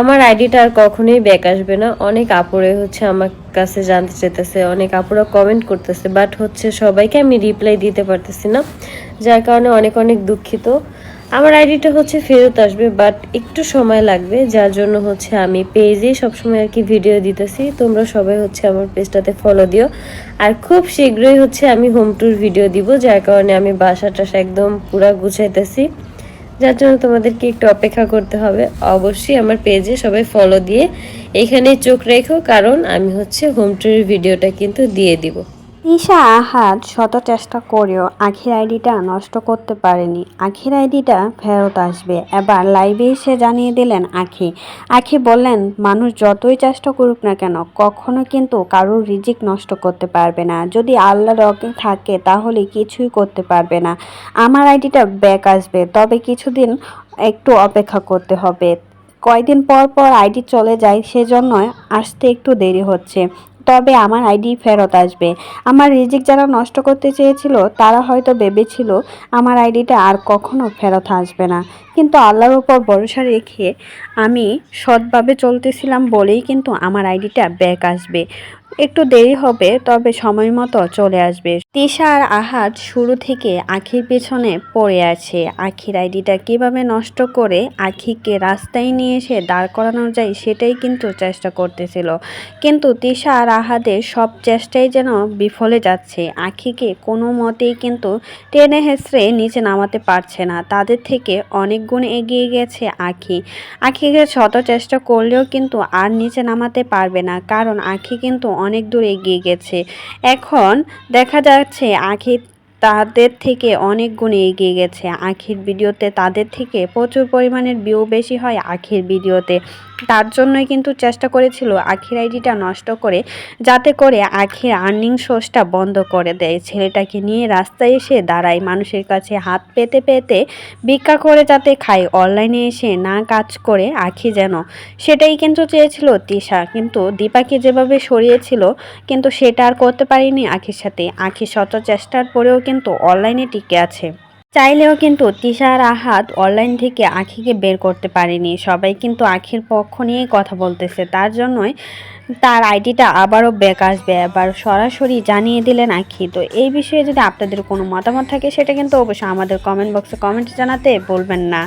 আমার আইডিটা আর কখনোই ব্যাক আসবে না। অনেক আপুরে হচ্ছে আমার কাছে জানতে চেতেছে অনেক আপুরা কমেন্ট করতেছে বাট হচ্ছে সবাইকে আমি রিপ্লাই দিতে পারতেছি না। যার কারণে অনেক অনেক দুঃখিত। আমার আইডিটা হচ্ছে ফেরত আসবে বাট একটু সময় লাগবে, যার জন্য হচ্ছে আমি পেজে সবসময় আর কি ভিডিও দিতেছি। তোমরা সবাই হচ্ছে আমার পেজটাতে ফলো দিও। আর খুব শীঘ্রই হচ্ছে আমি হোম ট্যুর ভিডিও দিব, যার কারণে আমি বাসা টাসা একদম পুরা গুছাইতেছি। যার জন্য তোমাদেরকে একটু অপেক্ষা করতে হবে। অবশ্যই আমার পেজে সবাই ফলো দিয়ে এখানে চোখ রেখো, কারণ আমি হচ্ছে হোম টুরের ভিডিওটা কিন্তু দিয়ে দিব। ঈশা আহাদ শত চেষ্টা করেও আখির আইডিটা নষ্ট করতে পারেনি। আখির আইডিটা ফেরত আসবে। এবার লাইভে এসে জানিয়ে দিলেন আখি। আখি বললেন, মানুষ যতই চেষ্টা করুক না কেন, কখনো কিন্তু কারোর রিজিক নষ্ট করতে পারবে না। যদি আল্লাহ রকে থাকে, তাহলে কিছুই করতে পারবে না। আমার আইডিটা ব্যাক আসবে। তবে কিছুদিন একটু অপেক্ষা করতে হবে। কয়দিন পর পর আইডি চলে যায় সেজন্য আসতে একটু দেরি হচ্ছে। তবে আমার আইডি ফেরত আসবে। আমার রিজিক যারা নষ্ট করতে চেয়েছিল, তারা হয়তো ভেবেছিল আমার আইডিটা আর কখনো ফেরত আসবে না। কিন্তু আল্লাহর উপর ভরসা রেখে আমি সৎভাবে চলতেছিলাম বলেই কিন্তু আমার আইডিটা ব্যাক আসবে। একটু দেরি হবে, তবে সময় মতো চলে আসবে। তিশা আর আহাদ শুরু থেকে আখির পেছনে পড়ে আছে। আখির আইডিটা কীভাবে নষ্ট করে আখিকে রাস্তায় নিয়ে এসে দাঁড় করানো যায়, সেটাই কিন্তু চেষ্টা করতেছিল। কিন্তু তিশা আর আহাদের সব চেষ্টাই যেন বিফলে যাচ্ছে। আখিকে কোনো মতেই কিন্তু টেনে হেসড়ে নিচে নামাতে পারছে না। তাদের থেকে অনেক গুণ এগিয়ে গেছে আখি। আখিকে শত চেষ্টা করলেও কিন্তু আর নিচে নামাতে পারবে না, কারণ আখি কিন্তু অনেক দূর এগিয়ে গেছে। এখন দেখা যাচ্ছে আখি তাদের থেকে অনেক গুণে এগিয়ে গেছে। আখির ভিডিওতে তাদের থেকে প্রচুর পরিমাণের ভিউ বেশি হয় আখির ভিডিওতে। তার জন্যই কিন্তু চেষ্টা করেছিল আখির আইডিটা নষ্ট করে, যাতে করে আখির আর্নিং সোর্সটা বন্ধ করে দেয়। ছেলেটাকে নিয়ে রাস্তায় এসে দাঁড়ায় মানুষের কাছে হাত পেতে পেতে ভিক্ষা করে যাতে খায়। অনলাইনে এসে না কাজ করে আখি যেন। সেটাই কিন্তু চেয়েছিল তিশা। কিন্তু দীপাকে যেভাবে সরিয়েছিল, কিন্তু সেটা আর করতে পারিনি আখির সাথে। আখি শত চেষ্টার পরেও কিন্তু অনলাইনে টিকে আছে। চাইলেও কিন্তু তিশার আহাত অনলাইন থেকে আখিকে বের করতে পারেনি। সবাই কিন্তু আখির পক্ষ নিয়েই কথা বলতেছে। তার জন্যই তার আইডিটা আবারও ব্যাক আসবে। আবার সরাসরি জানিয়ে দিলেন আখি। তো এই বিষয়ে যদি আপনাদের কোনো মতামত থাকে, সেটা কিন্তু অবশ্যই আমাদের কমেন্ট বক্সে কমেন্ট জানাতে বলবেন না।